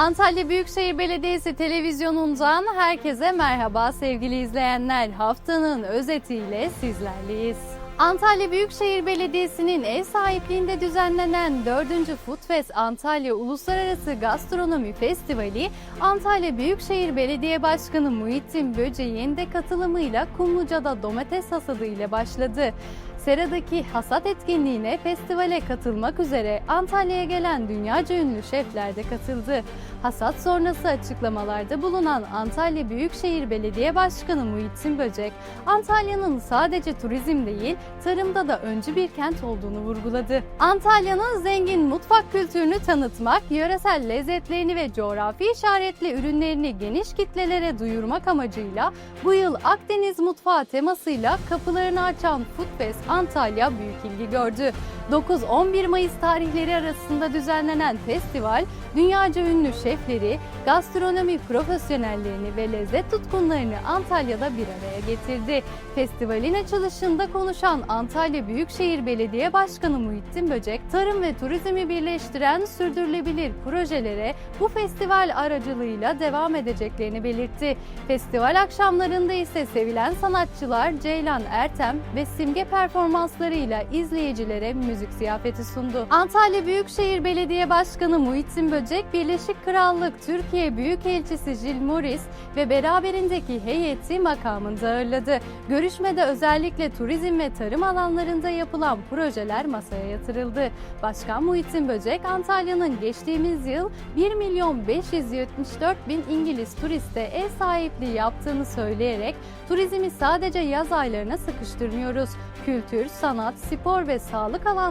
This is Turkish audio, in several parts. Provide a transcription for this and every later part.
Antalya Büyükşehir Belediyesi televizyonundan herkese merhaba sevgili izleyenler. Haftanın özetiyle sizlerleyiz. Antalya Büyükşehir Belediyesi'nin ev sahipliğinde düzenlenen 4. Food Fest Antalya Uluslararası Gastronomi Festivali, Antalya Büyükşehir Belediye Başkanı Muhittin Böceğin de katılımıyla Kumluca'da domates hasadı ile başladı. Sera'daki hasat etkinliğine festivale katılmak üzere Antalya'ya gelen dünyaca ünlü şefler de katıldı. Hasat sonrası açıklamalarda bulunan Antalya Büyükşehir Belediye Başkanı Muhittin Böcek, Antalya'nın sadece turizm değil, tarımda da öncü bir kent olduğunu vurguladı. Antalya'nın zengin mutfak kültürünü tanıtmak, yöresel lezzetlerini ve coğrafi işaretli ürünlerini geniş kitlelere duyurmak amacıyla bu yıl Akdeniz mutfağı temasıyla kapılarını açan Food Fest Antalya büyük ilgi gördü. 9-11 Mayıs tarihleri arasında düzenlenen festival, dünyaca ünlü şefleri, gastronomi profesyonellerini ve lezzet tutkunlarını Antalya'da bir araya getirdi. Festivalin açılışında konuşan Antalya Büyükşehir Belediye Başkanı Muhittin Böcek, tarım ve turizmi birleştiren sürdürülebilir projelere bu festival aracılığıyla devam edeceklerini belirtti. Festival akşamlarında ise sevilen sanatçılar Ceylan Ertem ve Simge performanslarıyla izleyicilere müzik ziyafeti sundu. Antalya Büyükşehir Belediye Başkanı Muhittin Böcek, Birleşik Krallık Türkiye Büyükelçisi Jill Morris ve beraberindeki heyeti makamında ağırladı. Görüşmede özellikle turizm ve tarım alanlarında yapılan projeler masaya yatırıldı. Başkan Muhittin Böcek, Antalya'nın geçtiğimiz yıl 1 milyon 574 bin İngiliz turiste ev sahipliği yaptığını söyleyerek turizmi sadece yaz aylarına sıkıştırmıyoruz. Kültür, sanat, spor ve sağlık alanlarında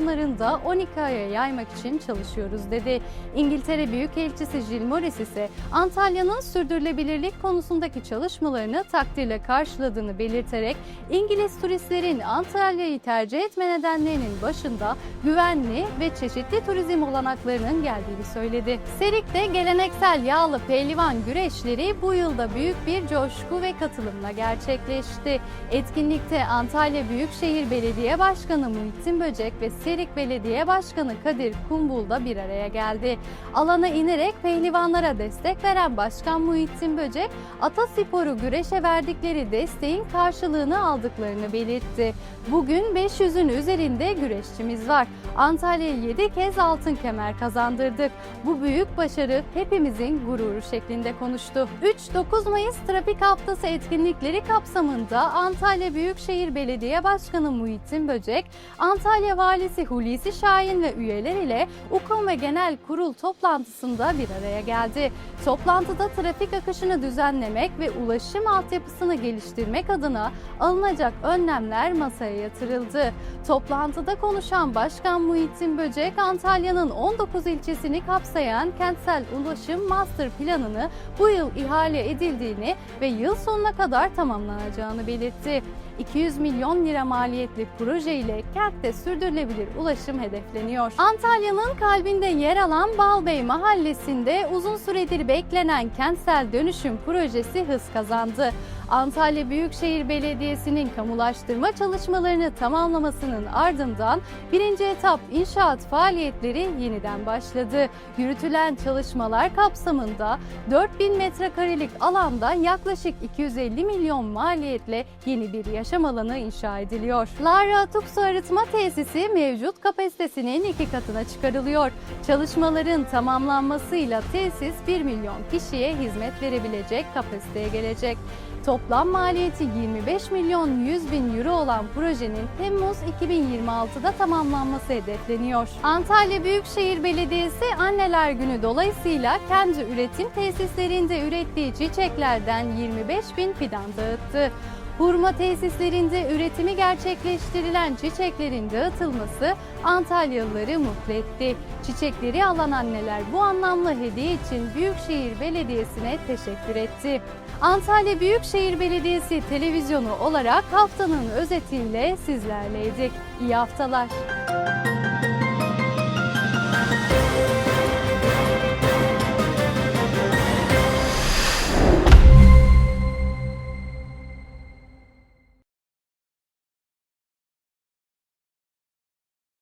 12 aya yaymak için çalışıyoruz dedi. İngiltere Büyükelçisi Jill Morris ise Antalya'nın sürdürülebilirlik konusundaki çalışmalarını takdirle karşıladığını belirterek İngiliz turistlerin Antalya'yı tercih etme nedenlerinin başında güvenli ve çeşitli turizm olanaklarının geldiğini söyledi. Serik'te geleneksel yağlı pehlivan güreşleri bu yılda büyük bir coşku ve katılımla gerçekleşti. Etkinlikte Antalya Büyükşehir Belediye Başkanı Muhittin Böcek ve Serik Belediye Başkanı Kadir Kumbul da bir araya geldi. Alana inerek pehlivanlara destek veren Başkan Muhittin Böcek, Ataspor'u güreşe verdikleri desteğin karşılığını aldıklarını belirtti. Bugün 500'ün üzerinde güreşçimiz var. Antalya'ya 7 kez altın kemer kazandırdık. Bu büyük başarı hepimizin gururu şeklinde konuştu. 3-9 Mayıs Trafik Haftası etkinlikleri kapsamında Antalya Büyükşehir Belediye Başkanı Muhittin Böcek, Antalya Valisi Hulusi Şahin ve üyeler ile UKOM ve Genel Kurul toplantısında bir araya geldi. Toplantıda trafik akışını düzenlemek ve ulaşım altyapısını geliştirmek adına alınacak önlemler masaya yatırıldı. Toplantıda konuşan Başkan Muhittin Böcek, Antalya'nın 19 ilçesini kapsayan kentsel ulaşım master planını bu yıl ihale edildiğini ve yıl sonuna kadar tamamlanacağını belirtti. 200 milyon lira maliyetli proje ile kentte sürdürülebilir ulaşım hedefleniyor. Antalya'nın kalbinde yer alan Balbey Mahallesi'nde uzun süredir beklenen kentsel dönüşüm projesi hız kazandı. Antalya Büyükşehir Belediyesi'nin kamulaştırma çalışmalarını tamamlamasının ardından birinci etap inşaat faaliyetleri yeniden başladı. Yürütülen çalışmalar kapsamında 4000 metrekarelik alanda yaklaşık 250 milyon maliyetle yeni bir yaşam alanı inşa ediliyor. Lara Atuk Su Arıtma Tesisi mevcut kapasitesinin iki katına çıkarılıyor. Çalışmaların tamamlanmasıyla tesis 1 milyon kişiye hizmet verebilecek kapasiteye gelecek. Toplam maliyeti 25 milyon 100 bin euro olan projenin Temmuz 2026'da tamamlanması hedefleniyor. Antalya Büyükşehir Belediyesi Anneler Günü dolayısıyla kendi üretim tesislerinde ürettiği çiçeklerden 25 bin fidan dağıttı. Hurma tesislerinde üretimi gerçekleştirilen çiçeklerin dağıtılması Antalyalıları mutlu etti. Çiçekleri alan anneler bu anlamlı hediye için Büyükşehir Belediyesi'ne teşekkür etti. Antalya Büyükşehir Belediyesi televizyonu olarak haftanın özetiyle sizlerleydik. İyi haftalar.